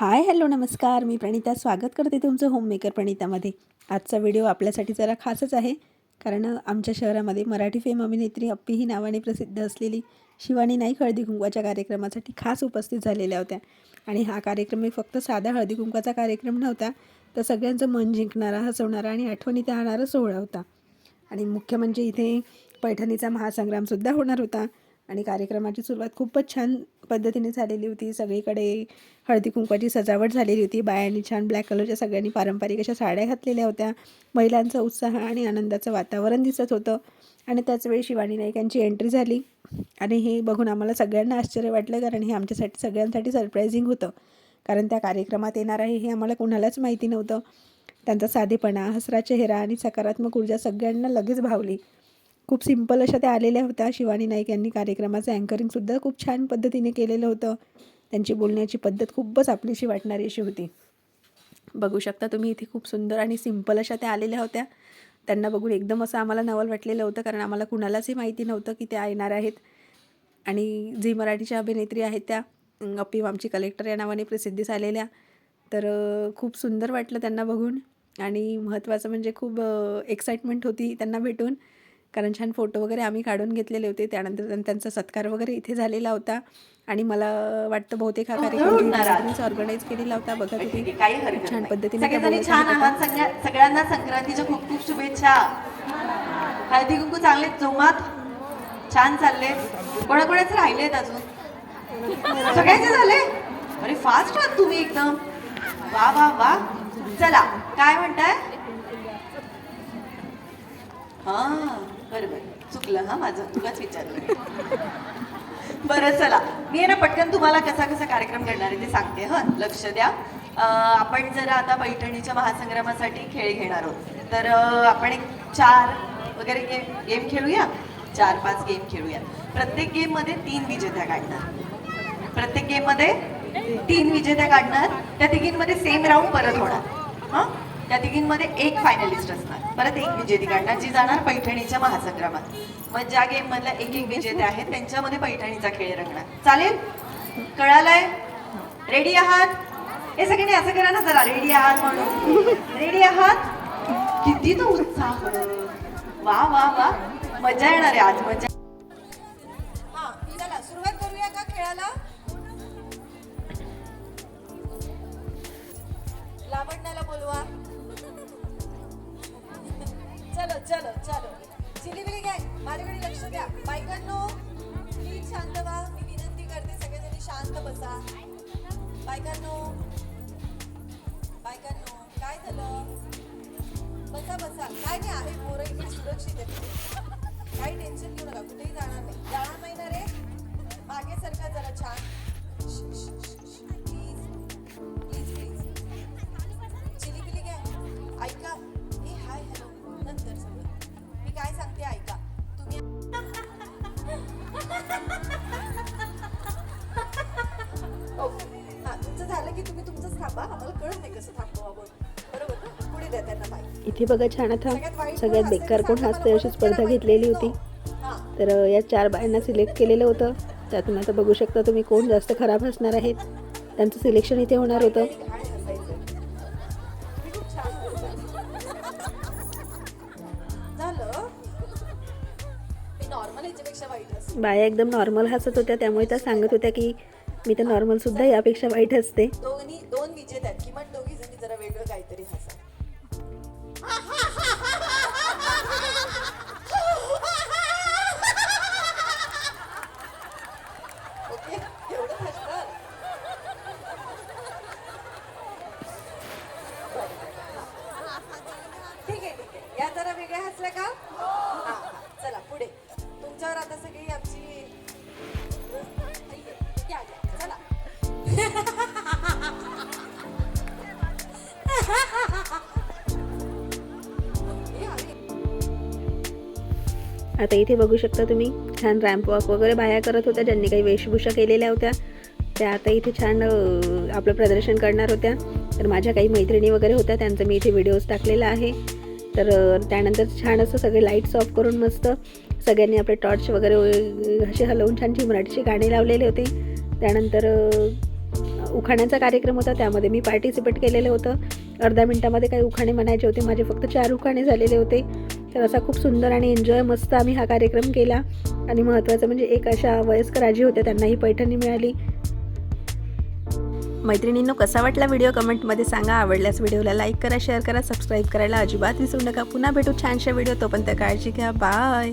Hi hello नमस्कार. मी प्रणिता. स्वागत करते तुमचं होममेकर प्रणितामध्ये. आजचा व्हिडिओ आपल्यासाठी जरा खासच आहे कारण आमच्या शहरामध्ये मराठी फेम अभिनेत्री अप्पी ही नावाने प्रसिद्ध असलेली शिवानी नाईक हळदी कुंकवाच्या कार्यक्रमासाठी खास उपस्थित झालेल्या होत्या. आणि हा कार्यक्रम हे फक्त साधा हळदी कुंकवाचा कार्यक्रम नव्हता तर सगळ्यांचं मन जिंकणारा हसवणारा आणि आठवणीत राहणारा सोहळा होता. आणि मुख्य म्हणजे इथे पैठणीचा महासंग्रामसुद्धा होणार होता. आणि कार्यक्रमाची सुरुवात खूपच छान पद्धतीने झालेली होती. सगळीकडे हळदी कुंकवाची सजावट झालेली होती. बायांनी छान ब्लॅक कलरच्या सगळ्यांनी पारंपरिक अशा साड्या घातलेल्या होत्या. महिलांचा उत्साह आणि आनंदाचं वातावरण दिसत होतं. आणि त्याचवेळी शिवानी नाईक यांची एंट्री झाली. आणि हे बघून आम्हाला सगळ्यांना आश्चर्य वाटलं कारण हे आमच्यासाठी सगळ्यांसाठी सरप्रायझिंग होतं. कारण त्या कार्यक्रमात येणार आहे हे आम्हाला कोणालाच माहिती नव्हतं. त्यांचा साधेपणा हसरा चेहरा आणि सकारात्मक ऊर्जा सगळ्यांना लगेच भावली. खूप सिंपल अशा त्या आलेल्या होत्या. शिवानी नाईक यांनी कार्यक्रमाचं अँकरिंगसुद्धा खूप छान पद्धतीने केलेलं होतं. त्यांची बोलण्याची पद्धत खूपच आपलीशी वाटणारी अशी होती. बघू शकता तुम्ही इथे खूप सुंदर आणि सिंपल अशा त्या आलेल्या होत्या. त्यांना बघून एकदम असं आम्हाला नवल वाटलेलं होतं कारण आम्हाला कुणालाचही माहिती नव्हतं की त्या येणार आहेत. आणि झी मराठीच्या अभिनेत्री आहेत त्या. अं, अप्पी आमची कलेक्टर या नावाने प्रसिद्धीस आलेल्या तर खूप सुंदर वाटलं त्यांना बघून. आणि महत्त्वाचं म्हणजे खूप एक्साइटमेंट होती त्यांना भेटून. कारण छान फोटो वगैरे आम्ही काढून घेतलेले होते. त्यानंतर त्यां- त्यांचा सत्कार वगैरे इथे झालेला होता. आणि मला वाटतं बहुतेक हा कार्यक्रम ऑर्गनाईज केलेला होता. बघा काही हरकत छान. पद्धतीने छान. आहात. सगळ्यांना संक्रांतीच्या खूप खूप शुभेच्छा. हळदी कुंकू चांगले जोमात छान चालले कोणाकोणाचे राहिलेत अजून? सगळ्यांचे झाले? अरे फास्ट आहात तुम्ही एकदम. वा वा वा. चला काय म्हणताय? हा बरोबर. चुकलं हा माझं. तुलाच विचारलं. बरं चला. मी आहे ना पटकन तुम्हाला कसा कसा कार्यक्रम करणार आहे ते सांगते हं. लक्ष द्या. आपण जरा आता पैठणीच्या महासंग्रामासाठी खेळ घेणार आहोत तर आपण एक चार वगैरे गेम गेम खेळूया? चार पाच गेम खेळूया. प्रत्येक गेममध्ये तीन विजेत्या काढणार. प्रत्येक गेममध्ये तीन विजेत्या काढणार. त्या तिघींमध्ये सेम राऊंड परत होणार. हां? त्या तिघींमध्ये एक फायनलिस्ट असणार. परत एक विजेती काढणार जी जाणार पैठणीच्या महासंग्रामात. मग ज्या गेम मधल्या एक एक विजेते आहेत त्यांच्यामध्ये पैठणीचा खेळ रंगणार. चालेल? कळालंय? रेडी आहात? हे सगळ्यांनी असं करा ना जरा. रेडी आहात म्हणून. रेडी आहात? किती तो उत्साह. वा वा वा. मजा येणार आहे आज मजा. हा चला सुरुवात करूया का खेळाला? लावण्याला बोलवा. चलो चलो चलो. चिलीबिली गँग माझ्याकडे लक्ष द्या. बायकांनो प्लीज शांत व्हा मी विनंती करते सगळेजणी शांत बसा. बायकांनो बायकांनो काय झालं? बसा बसा. काय नाही आहे पोरं इकडे सुरक्षित आहे काही टेन्शन घेऊ नका. कुठेही जाणार नाही. जाणार नाही ना रे? मागे सरकार हा तुमचं झालं की तुम्ही तुमचंच थांबा. आम्हाला कळत नाही कसं थांबवा बरोबर ना? पुढे द्या त्यांना माहिती इथे बघा छान आता सगळ्यात बेकार कोण हसते अशी स्पर्धा घेतलेली होती. तर या चार बायांना सिलेक्ट केलेलं होतं. त्यातून आता बघू शकता तुम्ही कोण जास्त खराब असणार आहेत. त्यांचं सिलेक्शन इथे होणार होतं. बाया एकदम नॉर्मल हसत होत्या त्यामुळे त्या सांगत होत्या की मी तर नॉर्मलसुद्धा यापेक्षा वाईट असते दोन्ही दोन विजेत आहेत. किमान दोघी जणी जरा वेगळं काहीतरी हसा. आता इथे बघू शकता तुम्ही छान रॅम्प वॉक वगैरे बाया करत होत्या ज्यांनी काही वेशभूषा केलेल्या होत्या. त्या आता इथे छान आपलं प्रदर्शन करणार होत्या. तर माझ्या काही मैत्रिणी वगैरे होत्या त्यांचं मी इथे व्हिडिओज टाकलेला आहे. तर त्यानंतर छान असं सगळे लाईट्स ऑफ करून मस्त सगळ्यांनी आपले टॉर्च वगैरे असे हलवून छान मराठीची गाणी लावलेले होते. त्यानंतर उखाण्याचा कार्यक्रम होता त्यामध्ये मी पार्टिसिपेट केलेलं होतं. अर्ध्या मिनटामध्ये काही उखाणे म्हणायचे होते माझे फक्त चार उखाणे झालेले होते. तर असा खूप सुंदर आणि एन्जॉय मस्त आम्ही हा कार्यक्रम केला. आणि महत्त्वाचं म्हणजे एक अशा वयस्कर आजी होत्या त्यांनाही पैठणी मिळाली. मैत्रिणींनो कसा वाटला व्हिडिओ कमेंटमध्ये सांगा. आवडल्यास व्हिडिओला लाईक करा शेअर करा सबस्क्राईब करायला अजिबात विसरू नका. पुन्हा भेटू छानशा व्हिडिओ तोपर्यंत काळजी घ्या. बाय